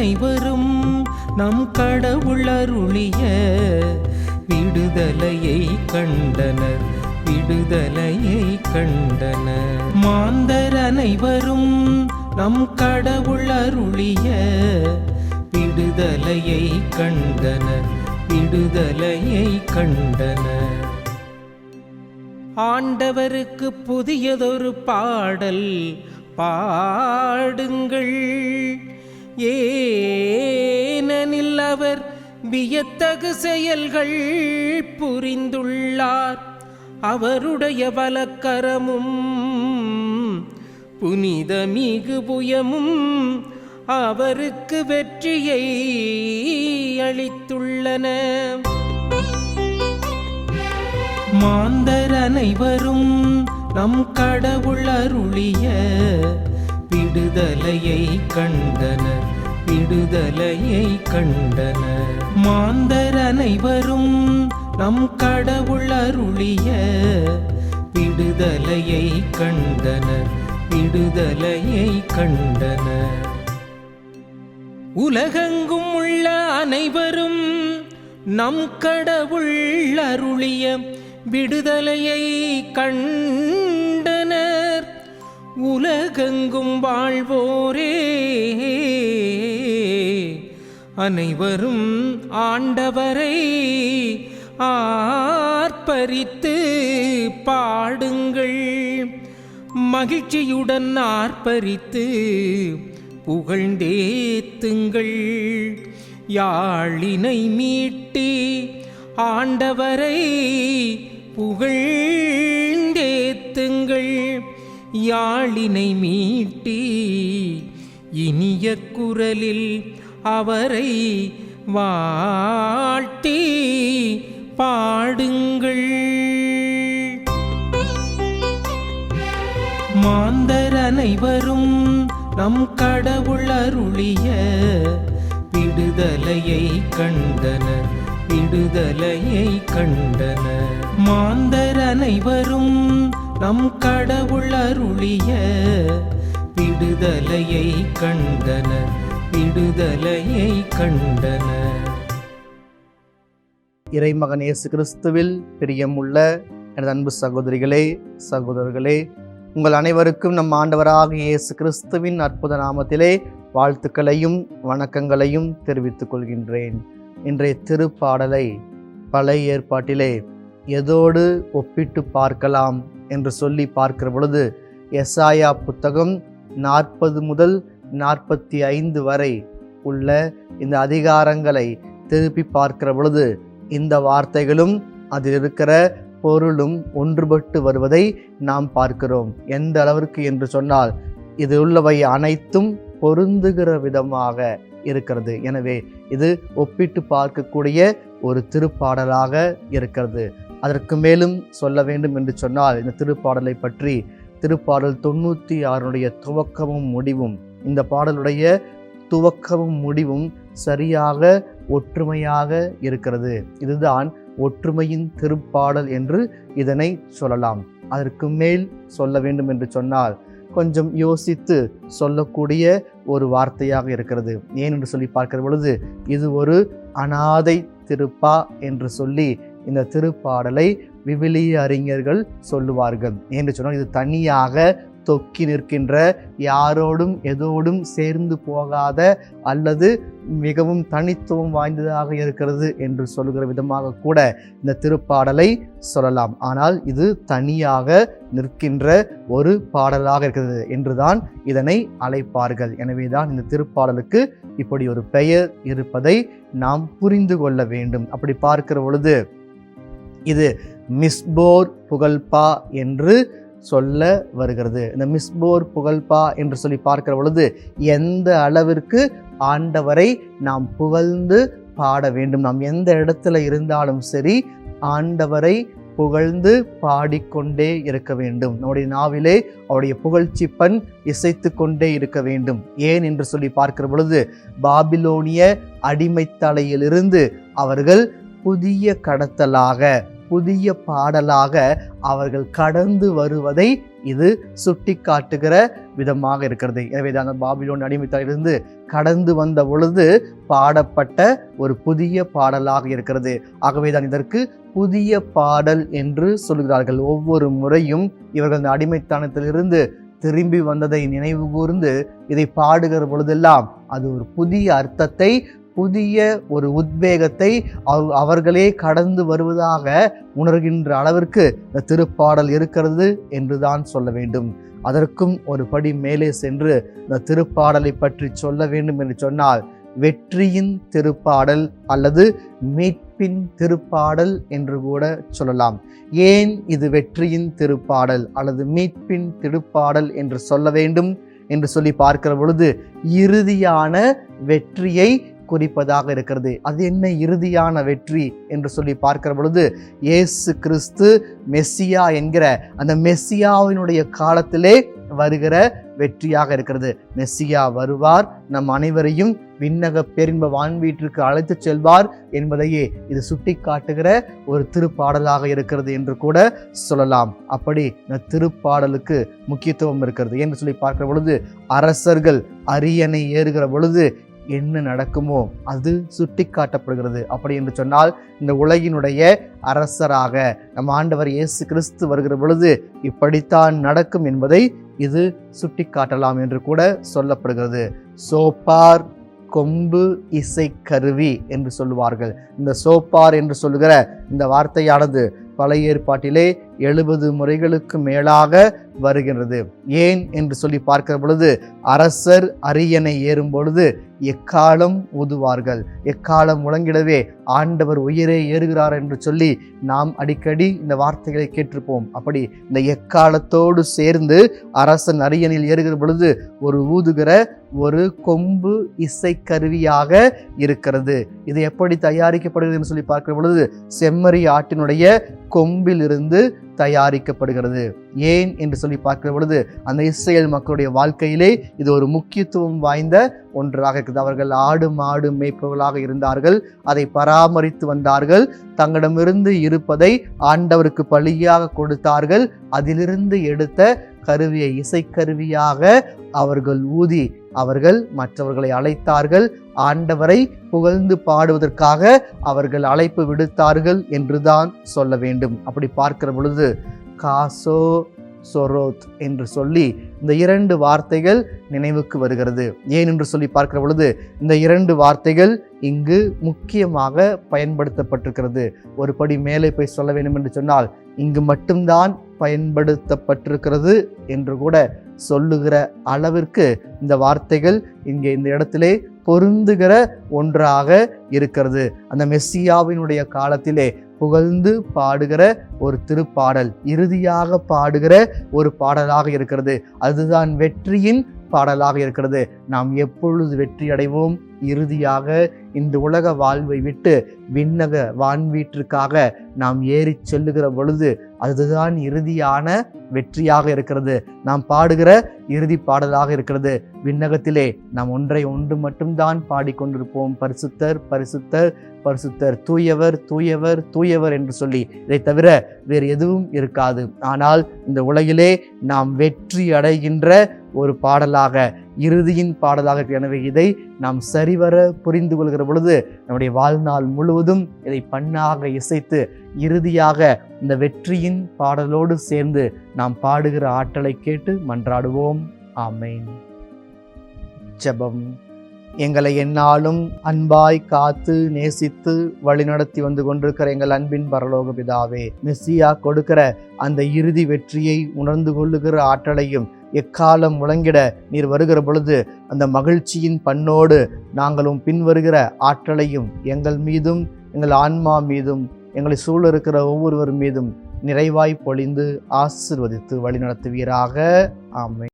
அனைவரும் நம் கடவுளருளிய விடுதலையை கண்டனர் விடுதலையை கண்டனர். மாந்தர் அனைவரும் நம் கடவுளருளிய விடுதலையை கண்டனர் விடுதலையை கண்டனர். ஆண்டவருக்கு புதியதொரு பாடல் பாடுங்கள். ஏனனில் அவர் வியத்தகு செயல்கள் புரிந்துள்ளார். அவருடைய வலக்கரமும் புனித மிகு புயமும் அவருக்கு வெற்றியை அளித்துள்ளன. மாந்தர் அனைவரும் நம் கடவுள் அருளிய விடுதலையை கண்டனர் விடுதலையை கண்டனர். மாந்தர் அனைவரும் நம் கடவுள் அருளிய விடுதலையை கண்டனர் விடுதலையை கண்டனர். உலகெங்கும் உள்ள அனைவரும் நம் கடவுள் அருளிய விடுதலையை கண் உலகெங்கும் வாழ்வோரே. அனைவரும் ஆண்டவரை ஆர்ப்பரித்து பாடுங்கள். மகிழ்ச்சியுடன் ஆர்ப்பரித்து புகழ்ந்தேத்துங்கள். யாழினை மீட்டி ஆண்டவரை புகழ்ந்தேத்துங்கள். யாழினை மீட்டி இனிய குரலில் அவரை வாழ்த்தி பாடுங்கள். மாந்தர் அனைவரும் நம் கடவுள் அருளிய விடுதலையை கண்டன விடுதலையை கண்டன மாந்தர் அனைவரும் நம் கடவுள் அருளிய விடுதலையை கண்டன விடுதலையை கண்டன. இறைமகன் இயேசு கிறிஸ்துவில் பிரியமுள்ள எனது அன்பு சகோதரிகளே சகோதரர்களே உங்கள் அனைவருக்கும் நம் ஆண்டவராக இயேசு கிறிஸ்துவின் அற்புத நாமத்திலே வாழ்த்துக்களையும் வணக்கங்களையும் தெரிவித்துக் கொள்கின்றேன். இன்றைய திருப்பாடலை பழைய ஏற்பாட்டிலே எதோடு ஒப்பிட்டு பார்க்கலாம். என்று சொல்லி பார்க்கிற பொழுது எஸ்ஆயா புத்தகம் நாற்பது முதல் நாற்பத்தி ஐந்து வரை உள்ள இந்த அதிகாரங்களை திருப்பி பார்க்கிற பொழுது இந்த வார்த்தைகளும் அதில் இருக்கிற பொருளும் ஒன்றுபட்டு வருவதை நாம் பார்க்கிறோம். எந்த அளவிற்கு என்று சொன்னால் இது உள்ளவை அனைத்தும் பொருந்துகிற விதமாக இருக்கிறது. எனவே இது ஒப்பிட்டு பார்க்கக்கூடிய ஒரு திருப்பாடலாக இருக்கிறது. அதற்கு மேலும் சொல்ல வேண்டும் என்று சொன்னால் இந்த திருப்பாடலை பற்றி திருப்பாடல் தொண்ணூற்றி ஆறுடைய துவக்கமும் முடிவும் இந்த பாடலுடைய துவக்கமும் முடிவும் சரியாக ஒற்றுமையாக இருக்கிறது. இதுதான் ஒற்றுமையின் திருப்பாடல் என்று இதனை சொல்லலாம். அதற்கு மேல் சொல்ல வேண்டும் என்று சொன்னால் கொஞ்சம் யோசித்து சொல்லக்கூடிய ஒரு வார்த்தையாக இருக்கிறது. ஏன் என்று சொல்லி பார்க்கிற பொழுது இது ஒரு அனாதை திருப்பா என்று சொல்லி இந்த திருப்பாடலை விவிலிய அறிஞர்கள் சொல்லுவார்கள். என்று சொன்னால் இது தனியாக தொக்கி நிற்கின்ற யாரோடும் எதோடும் சேர்ந்து போகாத அல்லது மிகவும் தனித்துவம் வாய்ந்ததாக இருக்கிறது என்று சொல்லுகிற விதமாக கூட இந்த திருப்பாடலை சொல்லலாம். ஆனால் இது தனியாக நிற்கின்ற ஒரு பாடலாக இருக்கிறது என்றுதான் இதனை அழைப்பார்கள். எனவேதான் இந்த திருப்பாடலுக்கு இப்படி ஒரு பெயர் இருப்பதை நாம் புரிந்து கொள்ள வேண்டும். அப்படி பார்க்கிற பொழுது இது மிஸ்போர் புகழ்பா என்று சொல்ல வருகிறது. இந்த மிஸ்போர் புகழ்பா என்று சொல்லி பார்க்கிற பொழுது எந்த அளவிற்கு ஆண்டவரை நாம் புகழ்ந்து பாட வேண்டும் நாம் எந்த இடத்துல இருந்தாலும் சரி ஆண்டவரை புகழ்ந்து பாடிக்கொண்டே இருக்க வேண்டும். நம்முடைய நாவிலே அவருடைய புகழ்ச்சி பண் இசைத்து கொண்டே இருக்க வேண்டும். ஏன் என்று சொல்லி பார்க்கிற பொழுது பாபிலோனிய அடிமைத்தலையிலிருந்து அவர்கள் புதிய கடத்தலாக புதிய பாடலாக அவர்கள் கடந்து வருவதை இது சுட்டி காட்டுகிற விதமாக இருக்கிறது. எனவே தான் பாபிலோன் அடிமைத்திலிருந்து கடந்து வந்த பொழுது பாடப்பட்ட ஒரு புதிய பாடலாக இருக்கிறது. ஆகவே தான் இதற்கு புதிய பாடல் என்று சொல்கிறார்கள். ஒவ்வொரு முறையும் இவர்கள் அந்த அடிமைத்தனத்திலிருந்து திரும்பி வந்ததை நினைவு கூர்ந்து இதை பாடுகிற பொழுதெல்லாம் அது ஒரு புதிய அர்த்தத்தை புதிய ஒரு உத்வேகத்தை அவர்களே கடந்து வருவதாக உணர்கின்ற அளவிற்கு இந்த திருப்பாடல் இருக்கிறது என்றுதான் சொல்ல வேண்டும். அதற்கும் ஒரு படி மேலே சென்று இந்த திருப்பாடலை பற்றி சொல்ல வேண்டும் என்று சொன்னால் வெற்றியின் திருப்பாடல் அல்லது மீட்பின் திருப்பாடல் என்று கூட சொல்லலாம். ஏன் இது வெற்றியின் திருப்பாடல் அல்லது மீட்பின் திருப்பாடல் என்று சொல்ல வேண்டும்? என்று சொல்லி பார்க்கிற பொழுது இறுதியான வெற்றியை குறிப்பதாக இருக்கிறது. அது என்ன இறுதியான வெற்றி என்று சொல்லி பார்க்கிற பொழுது இயேசு கிறிஸ்து மெஸ்ஸியா என்கிற அந்த மெஸ்ஸியாவினுடைய காலத்திலே வருகிற வெற்றியாக இருக்கிறது. மெஸ்ஸியா வருவார் நம் அனைவரையும் விண்ணக பேரின்ப வான்வீட்டிற்கு அழைத்து செல்வார் என்பதையே இது சுட்டி காட்டுகிற ஒரு திருப்பாடலாக இருக்கிறது என்று கூட சொல்லலாம். அப்படி இந்த திருப்பாடலுக்கு முக்கியத்துவம் இருக்கிறது என்று சொல்லி பார்க்கிற பொழுது அரசர்கள் அரியணை ஏறுகிற பொழுது என்ன நடக்குமோ அது சுட்டி காட்டப்படுகிறது அப்படி என்று சொன்னால் இந்த உலகினுடைய அரசராக நம் ஆண்டவர் இயேசு கிறிஸ்து வருகிற பொழுது இப்படித்தான் நடக்கும் என்பதை இது சுட்டி காட்டலாம் என்று கூட சொல்லப்படுகிறது. சோப்பார் கொம்பு இசை கருவி என்று சொல்லுவார்கள். இந்த சோப்பார் என்று சொல்லுகிற இந்த வார்த்தையானது பழைய ஏற்பாட்டிலே எழுபது முறைகளுக்கு மேலாக வருகின்றது. ஏன் என்று சொல்லி பார்க்கிற பொழுது அரசர் அரியணை ஏறும் பொழுது எக்காலம் ஊதுவார்கள்? எக்காலம் முழங்கிடவே ஆண்டவர் உயிரே ஏறுகிறார் என்று சொல்லி நாம் அடிக்கடி இந்த வார்த்தைகளை கேட்டிருப்போம். அப்படி இந்த எக்காலத்தோடு சேர்ந்து அரசன் அரியணையில் ஏறுகிற பொழுது ஒரு ஊதுகிற ஒரு கொம்பு இசைக்கருவியாக இருக்கிறது. இது எப்படி தயாரிக்கப்படுகிறது என்று சொல்லி பார்க்கிற பொழுது செம்மறி ஆட்டினுடைய கொம்பிலிருந்து தயாரிக்கப்படுகிறது. ஏன் என்று சொல்லி பார்க்கிற பொழுது அந்த இஸ்ரேல் மக்களுடைய வாழ்க்கையிலே இது ஒரு முக்கியத்துவம் வாய்ந்த ஒன்றாக இருக்குது. அவர்கள் ஆடு மாடு மேய்ப்பவர்களாக இருந்தார்கள் அதை பராமரித்து வந்தார்கள் தங்களிடமிருந்து இருப்பதை ஆண்டவருக்கு பலியாக கொடுத்தார்கள் அதிலிருந்து எடுத்த கருவியை இசைக்கருவியாக அவர்கள் ஊதி அவர்கள் மற்றவர்களை அழைத்தார்கள். ஆண்டவரை புகழ்ந்து பாடுவதற்காக அவர்கள் அழைப்பு விடுத்தார்கள் என்றுதான் சொல்ல வேண்டும். அப்படி பார்க்கிற பொழுது காசோ சொரோத் என்று சொல்லி இந்த இரண்டு வார்த்தைகள் நினைவுக்கு வருகிறது. ஏன் என்று சொல்லி பார்க்கிற பொழுது இந்த இரண்டு வார்த்தைகள் இங்கு முக்கியமாக பயன்படுத்தப்பட்டிருக்கிறது. ஒரு படி மேலே போய் சொல்ல வேண்டும் என்று சொன்னால் இங்கு மட்டும்தான் பயன்படுத்தப்பட்டிருக்கிறது என்று கூட சொல்லுகிற அளவிற்கு இந்த வார்த்தைகள் இங்கே இந்த இடத்திலே பொருந்துகிற ஒன்றாக இருக்கிறது. அந்த மெஸ்ஸியாவினுடைய காலத்திலே புகழ்ந்து பாடுகிற ஒரு திருப்பாடல் இறுதியாக பாடுகிற ஒரு பாடலாக இருக்கிறது. அதுதான் வெற்றியின் பாடலாக இருக்கிறது. நாம் எப்பொழுது வெற்றி அடைவோம்? இறுதியாக இந்த உலக வாழ்வை விட்டு விண்ணக வான்வீட்டிற்காக நாம் ஏறி செல்லுகிற பொழுது அதுதான் இறுதியான வெற்றியாக இருக்கிறது. நாம் பாடுகிற இறுதி பாடலாக இருக்கிறது. விண்ணகத்திலே நாம் ஒன்றை ஒன்று மட்டும்தான் பாடிக்கொண்டிருப்போம். பரிசுத்தர் பரிசுத்தர் பரிசுத்தர் தூயவர் தூயவர் தூயவர் என்று சொல்லி. இதை தவிர வேறு எதுவும் இருக்காது. ஆனால் இந்த உலகிலே நாம் வெற்றி அடைகின்ற ஒரு பாடலாக இறுதியின் பாடலாக எனவே இதை நாம் சரிவர புரிந்து கொள்கிற பொழுது நம்முடைய வாழ்நாள் முழுவதும் இதை பண்ணாக இசைத்து இறுதியாக இந்த வெற்றியின் பாடலோடு சேர்ந்து நாம் பாடுகிற ஆற்றலை கேட்டு மன்றாடுவோம். ஆமென். ஜெபம். எங்களை என்னாலும் அன்பாய் காத்து நேசித்து வழிநடத்தி வந்து கொண்டிருக்கிற எங்கள் அன்பின் பரலோக பிதாவே மெஸ்ஸியா கொடுக்கிற அந்த இறுதி வெற்றியை உணர்ந்து கொள்ளுகிற ஆற்றலையும் எக்காலம் முழங்கிட நீர் வருகிற பொழுது அந்த மகிழ்ச்சியின் பண்ணோடு நாங்களும் பின்வருகிற ஆற்றலையும் எங்கள் மீதும் எங்கள் ஆன்மா மீதும் எங்களை சூழ இருக்கிற ஒவ்வொருவர் மீதும் நிறைவாய் பொழிந்து ஆசிர்வதித்து வழிநடத்துவீராக. ஆமை